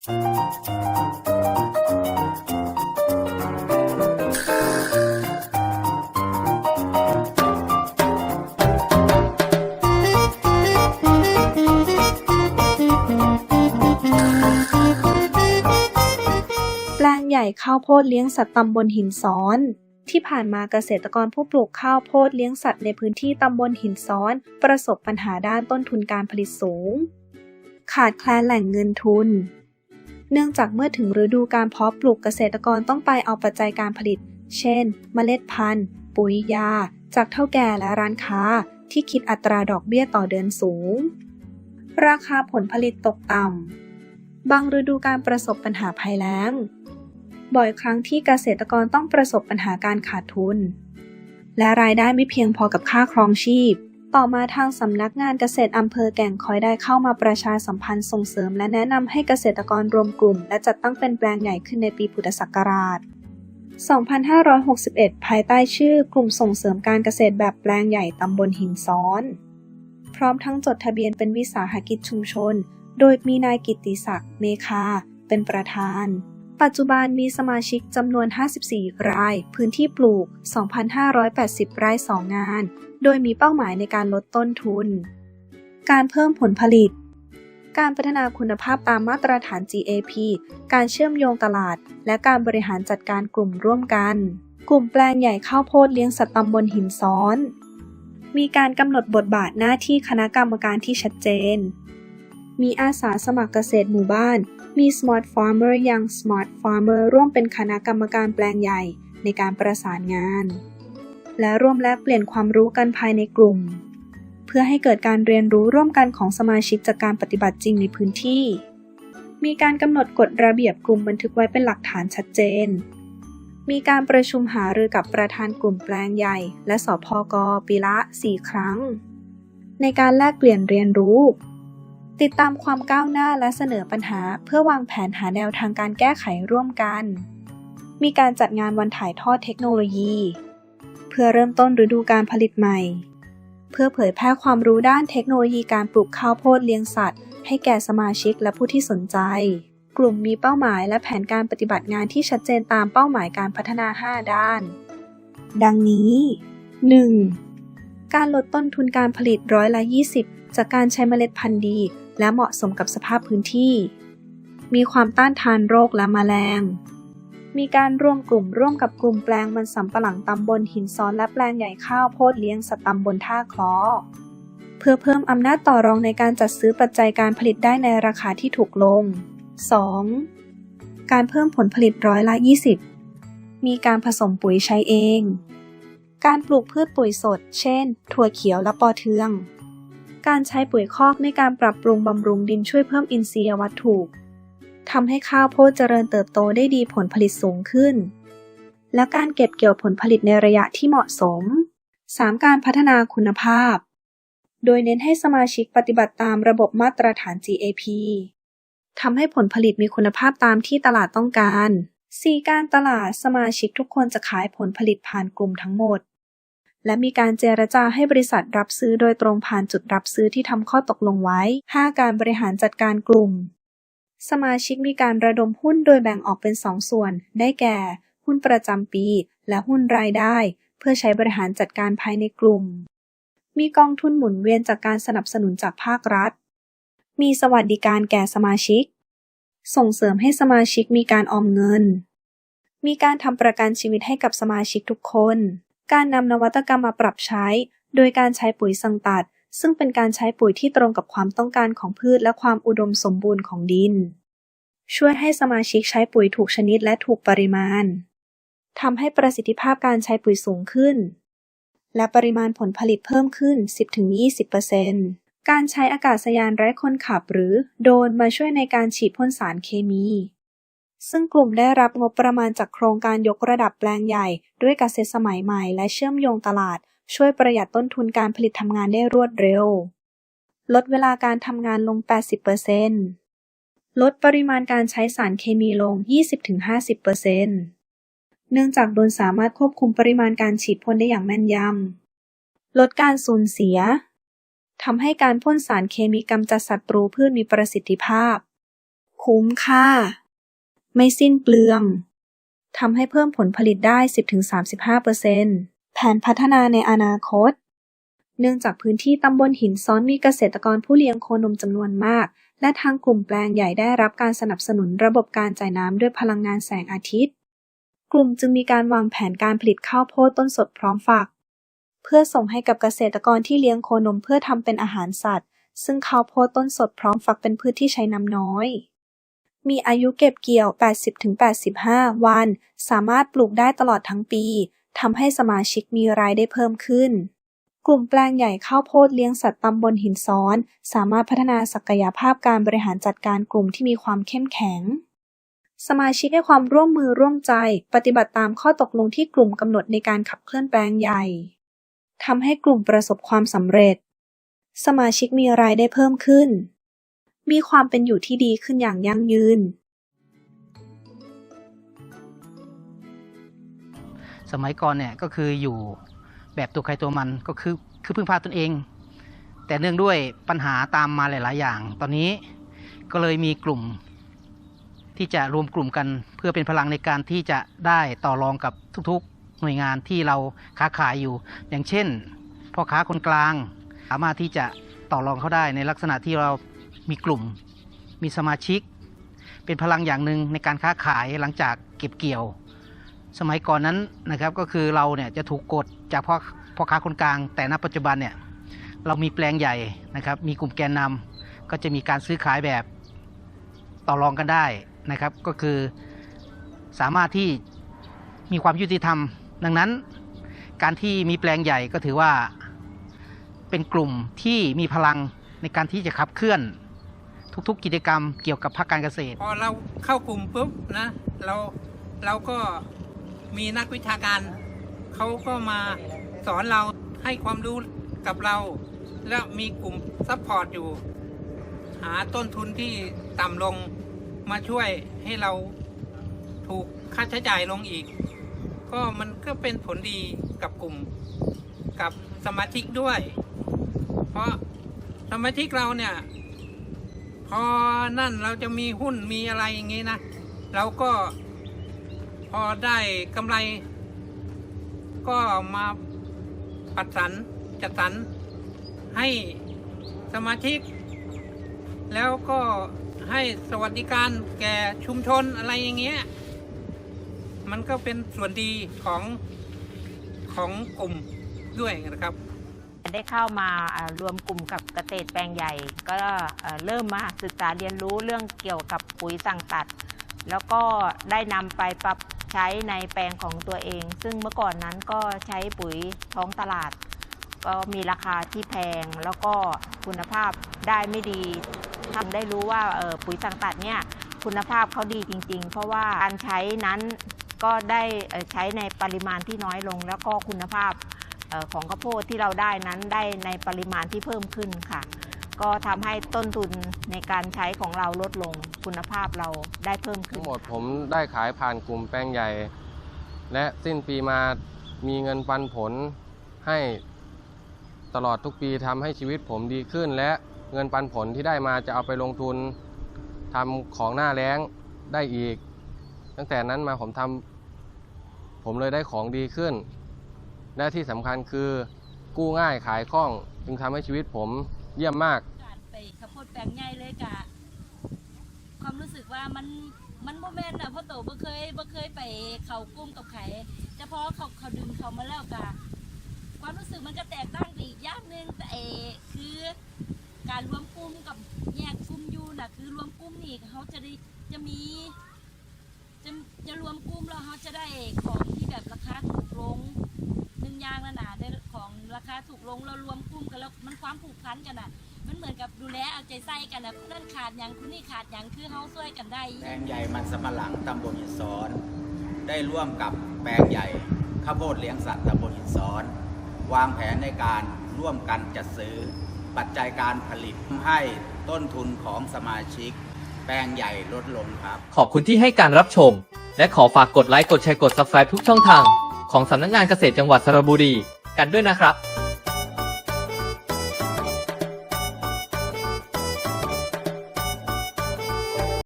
แปลงใหญ่ข้าวโพดเลี้ยงสัตว์ตำบลหินซ้อน ที่ผ่านมาเกษตรกรผู้ปลูกข้าวโพดเลี้ยงสัตว์ในพื้นที่ตำบลหินซ้อน ประสบปัญหาด้านต้นทุนการผลิตสูง ขาดแคลนแหล่งเงินทุน เนื่องจากเมื่อถึงฤดูการเพาะปลูกเกษตรกรต้องไปเอาปัจจัยการผลิต เช่น เมล็ดพันธุ์ ปุ๋ยยา จากเท่าแก่และร้านค้า ที่คิดอัตราดอกเบี้ยต่อเดือนสูง ราคาผลผลิตตกต่ำ บางฤดูการประสบปัญหาภัยแล้ง บ่อยครั้งที่เกษตรกรต้องประสบปัญหาการขาดทุน และรายได้ไม่เพียงพอกับค่าครองชีพ ต่อมาทางสำนักงานเกษตรอำเภอแก่งคอยได้เข้ามาประชาสัมพันธ์ส่งเสริมและแนะนำให้เกษตรกรรวมกลุ่ม และจัดตั้งเป็นแปลงใหญ่ขึ้นในปีพุทธศักราช 2561 ภายใต้ชื่อกลุ่มส่งเสริมการเกษตรแบบแปลงใหญ่ตำบลหินซ้อน พร้อมทั้งจดทะเบียนเป็นวิสาหกิจชุมชน โดยมีนายกิติศักดิ์เมคา เป็นประธาน ปัจจุบันมีสมาชิกจำนวน 54 ราย พื้นที่ปลูก 2,580 ไร่2งาน โดยมีเป้าหมายในการลดต้นทุน การเพิ่มผลผลิต การพัฒนาคุณภาพตามมาตรฐาน GAP การเชื่อมโยงตลาด และการบริหารจัดการกลุ่มร่วมกัน กลุ่มแปลงใหญ่ข้าวโพดเลี้ยงสัตว์ตำบลหินซ้อน มีการกำหนดบทบาทหน้าที่คณะกรรมการที่ชัดเจน มีอาสาสมัครเกษตรหมู่บ้าน มี Smart Farmer ยัง Smart Farmer ร่วมเป็นคณะกรรมการแปลงใหญ่ในการประสานงาน และร่วมแลกเปลี่ยนความรู้กันภายในกลุ่ม เพื่อให้เกิดการเรียนรู้ร่วมกันของสมาชิกจากการปฏิบัติจริงในพื้นที่ มีการกำหนดกฎระเบียบกลุ่มบันทึกไว้เป็นหลักฐานชัดเจน มีการประชุมหารือกับประธานกลุ่มแปลงใหญ่ และสพกปีละ 4 ครั้ง ในการแลกเปลี่ยนเรียนรู้ ติดตามความก้าวหน้าและเสนอปัญหา เพื่อวางแผนหาแนวทางการแก้ไขร่วมกัน มีการจัดงานวันถ่ายทอดเทคโนโลยี พื่อเริ่มต้นฤดูการผลิตใหม่ เพื่อเผยแพร่ความรู้ด้านเทคโนโลยีการปลูกข้าวโพดเลี้ยงสัตว์ ให้แก่สมาชิกและผู้ที่สนใจ กลุ่มมีเป้าหมายและแผนการปฏิบัติงานที่ชัดเจนตามเป้าหมายการพัฒนา 5 ด้าน ดังนี้ 1. การลดต้นทุนการผลิตร้อยละ 20 จากการใช้เมล็ดพันธุ์ดี และเหมาะสมกับสภาพพื้นที่ มีความต้านทานโรคและแมลง มีการรวมกลุ่มร่วมกับกลุ่มแปลงมันสำปะหลังตำบลหินซ้อนและแปลงใหญ่ข้าวโพดเลี้ยงสัตว์ตำบลท่าคลอเพื่อเพิ่มอำนาจต่อรองในการจัดซื้อปัจจัยการผลิตได้ในราคาที่ถูกลง 2. การเพิ่มผลผลิตร้อยละ 20 มีการผสมปุ๋ยใช้เอง การปลูกพืชปุ๋ยสด เช่น ถั่วเขียวและปอเทือง การใช้ปุ๋ยคอกในการปรับปรุงบำรุงดินช่วยเพิ่มอินทรีย์วัตถุ ทำให้ข้าวโพดเจริญเติบโตได้ดีผลผลิตสูงขึ้น และการเก็บเกี่ยวผลผลิตในระยะที่เหมาะสม 3. การพัฒนาคุณภาพ โดยเน้นให้สมาชิกปฏิบัติตามระบบมาตรฐาน GAP ทำให้ผลผลิตมีคุณภาพตามที่ตลาดต้องการ 4. การตลาดสมาชิกทุกคนจะขายผลผลิตผ่านกลุ่มทั้งหมด และมีการเจรจาให้บริษัทรับซื้อโดยตรงผ่านจุดรับซื้อที่ทำข้อตกลงไว้ 5. การบริหารจัดการกลุ่ม สมาชิกมีการระดมหุ้นโดยแบ่งออกเป็น2ส่วน ได้แก่ หุ้นประจำปี และหุ้นรายได้ เพื่อใช้บริหารจัดการภายในกลุ่ม มีกองทุนหมุนเวียนจากการสนับสนุนจากภาครัฐ มีสวัสดิการแก่สมาชิก ส่งเสริมให้สมาชิกมีการออมเงิน มีการทำประกันชีวิตให้กับสมาชิกทุกคน การนำนวัตกรรมมาปรับใช้ โดยการใช้ปุ๋ยสังตัด ซึ่งเป็นการใช้ปุ๋ยที่ตรงกับความต้องการของพืชและความอุดมสมบูรณ์ของดิน ช่วยให้สมาชิกใช้ปุ๋ยถูกชนิดและถูกปริมาณทำให้ประสิทธิภาพการใช้ปุ๋ยสูงขึ้น และปริมาณผลผลิตเพิ่มขึ้น 10-20%การใช้อากาศยานไร้คนขับหรือโดรนมาช่วยในการฉีดพ่นสารเคมี ซึ่งกลุ่มได้รับงบประมาณจากโครงการยกระดับแปลงใหญ่ ด้วยเกษตรสมัยใหม่และเชื่อมโยงตลาด ช่วยประหยัดต้นทุนการผลิตทำงานได้รวดเร็ว ลดเวลาการทำงานลง 80%ลดปริมาณการใช้สารเคมีลง 20-50%เนื่องจากโดนสามารถควบคุมปริมาณการฉีดพ่นได้อย่างแม่นยำ ลดการสูญเสียทำให้การพ่นสารเคมีกำจัดศัตรูพืชมีประสิทธิภาพ คุ้มค่า ไม่สิ้นเปลืองทำให้เพิ่มผลผลิตได้ 10-35% นพัฒนาในอนาคต เนื่องจากพื้นที่ตำบลหินซ้อนมีเกษตรกรผู้เลี้ยงโคนมจำนวนมาก และทางกลุ่มแปลงใหญ่ได้รับการสนับสนุนระบบการจ่ายน้ำด้วยพลังงานแสงอาทิตย์ กลุ่มจึงมีการวางแผนการผลิตข้าวโพดต้นสดพร้อมฝัก เพื่อส่งให้กับเกษตรกรที่เลี้ยงโคนมเพื่อทำเป็นอาหารสัตว์ ซึ่งข้าวโพดต้นสดพร้อมฝักเป็นพืชที่ใช้น้ำน้อยมีอายุเก็บเกี่ยว 80-85 วัน สามารถปลูกได้ตลอดทั้งปี ทำให้สมาชิกมีรายได้เพิ่มขึ้น กลุ่มแปลงใหญ่ข้าวโพดเลี้ยงสัตว์ตำบลหินซ้อน สามารถพัฒนาศักยภาพการบริหารจัดการกลุ่มที่มีความเข้มแข็ง สมาชิกให้ความร่วมมือร่วมใจ ปฏิบัติตามข้อตกลงที่กลุ่มกำหนดในการขับเคลื่อนแปลงใหญ่ทำให้กลุ่มประสบความสำเร็จ สมาชิกมีรายได้เพิ่มขึ้น มีความเป็นอยู่ที่ดีขึ้นอย่างยั่งยืน สมัยก่อนเนี่ยก็คืออยู่แบบตัวใครตัวมันก็คือคือพึ่งพาตนเอง แต่เนื่องด้วยปัญหาตามมาหลาย ๆ อย่าง ตอนนี้ก็เลยมีกลุ่มที่จะรวมกลุ่มกันเพื่อเป็นพลังในการที่จะได้ต่อรองกับทุกๆหน่วยงานที่เราค้าขายอยู่ อย่างเช่นพ่อค้าคนกลาง สามารถที่จะต่อรองเขาได้ในลักษณะที่เรามีกลุ่ม มีสมาชิก เป็นพลังอย่างหนึ่งในการค้าขายหลังจากเก็บเกี่ยว สมัยก่อนนั้นนะครับก็คือเราเนี่ยจะถูกกดจากพ่อพ่อค้าคนกลาง แต่ณปัจจุบันเนี่ยเรามีแปลงใหญ่นะครับ มีกลุ่มแกนนำก็จะมีการซื้อขายแบบต่อรองกันได้นะครับ ก็คือสามารถที่มีความยุติธรรม ดังนั้น การที่มีแปลงใหญ่ก็ถือว่าเป็นกลุ่มที่มีพลังในการที่จะขับเคลื่อนทุกๆ กิจกรรมเกี่ยวกับภาคการเกษตร พอเราเข้ากลุ่มปุ๊บนะเราเราก็ มีนักวิชาการเขาก็มาสอนเราให้ความรู้กับเรา แล้วมีกลุ่มซัพพอร์ตอยู่ หาต้นทุนที่ต่ำลงมาช่วยให้เราถูกค่าใช้จ่ายลงอีก ก็มันก็เป็นผลดีกับกลุ่มกับสมาชิกด้วย เพราะสมาชิกเราเนี่ย พอนั่นเราจะมีหุ้นมีอะไรอย่างงี้นะ เราก็ พอได้กำไร ก็มาปัดสรรจัดสรรให้สมาชิก แล้วก็ให้สวัสดิการแก่ชุมชนอะไรอย่างเงี้ย มันก็เป็นส่วนดีของของกลุ่มด้วยนะครับ ได้เข้ามารวมกลุ่มกับเกษตรแปลงใหญ่ ก็เอ่อเริ่มมาศึกษาเรียนรู้เรื่องเกี่ยวกับปุ๋ยสั่งตัด แล้วก็ได้นำไปปรับ ใช้ในแปลงของตัวเอง ซึ่งเมื่อก่อนนั้นก็ใช้ปุ๋ยท้องตลาด ก็มีราคาที่แพงแล้วก็คุณภาพได้ไม่ดีทำได้รู้ว่าออปุ๋ยสังตัดเนี่ยคุณภาพเขาดีจริง ๆ เพราะว่าการใช้นั้นก็ได้ออใช้ในปริมาณที่น้อยลง แล้วก็คุณภาพออของข้าวโพดที่เราได้นั้นได้ในปริมาณที่เพิ่มขึ้นค่ะ ก็ทำให้ต้นทุนในการใช้ของเราลดลงคุณภาพเราได้เพิ่มขึ้ทั้น งหมดผมได้ขายผ่านกลุ่มแปลงใหญ่ และสิ้นปีมามีเงินปันผลให้ตลอดทุกปีทำให้ชีวิตผมดีขึ้น และเงินปันผลที่ได้มาจะเอาไปลงทุนทำของหน้าแล้งได้อีก ตั้งแต่นั้นมาผมทำผมเลยได้ของดีขึ้น และที่สำคัญคือกู้ง่ายขายคล่อง จึงทำให้ชีวิตผมเยี่ยมมาก ไปขับรถแปลงใหญ่เลยกะ ความรู้สึกว่ามันมันโมเมนต์อะเพราะโตบ่เคยบ่เคยไปเขากุ้มกับไข่แต่พอเขาเขาดึงเขามาแล้วกะความรู้สึกมันก็แตกต่างไปอีกอย่างหนึ่งแต่เอคือการรวมกลุ่มกับแยกกลุ่มอยู่น่ะ คือรวมกลุ่มนี่เขาจะได้จะมีจะจะรวมกลุ่มแล้วเขาจะได้ของที่แบบราคาถูกลงหนึ่งอย่างนั่นน่ะได้ของราคาถูกลงเรารวมกลุ่มกันแล้วมันความผูกพันกันน่ะ มันเหมือนกับดูแลเอาใจใส่กันนะนั่นขาดอย่างคุณนี่ขาดอย่างคือเฮาช่วยกันได้ แปลงใหญ่มันสำปะหลังตำบลหินซ้อน ได้ร่วมกับแปลงใหญ่ข้าวโพดเลี้ยงสัตว์ตำบลหินซ้อน วางแผนในการร่วมกันจัดซื้อ ปัจจัยการผลิตให้ต้นทุนของสมาชิก แปลงใหญ่ลดลงครับ ขอบคุณที่ให้การรับชม และขอฝากกดไลค์ กดแชร์ กด Subscribe ทุกช่องทาง ของสำนักงานเกษตรจังหวัดสระบุรีกันด้วยนะครับ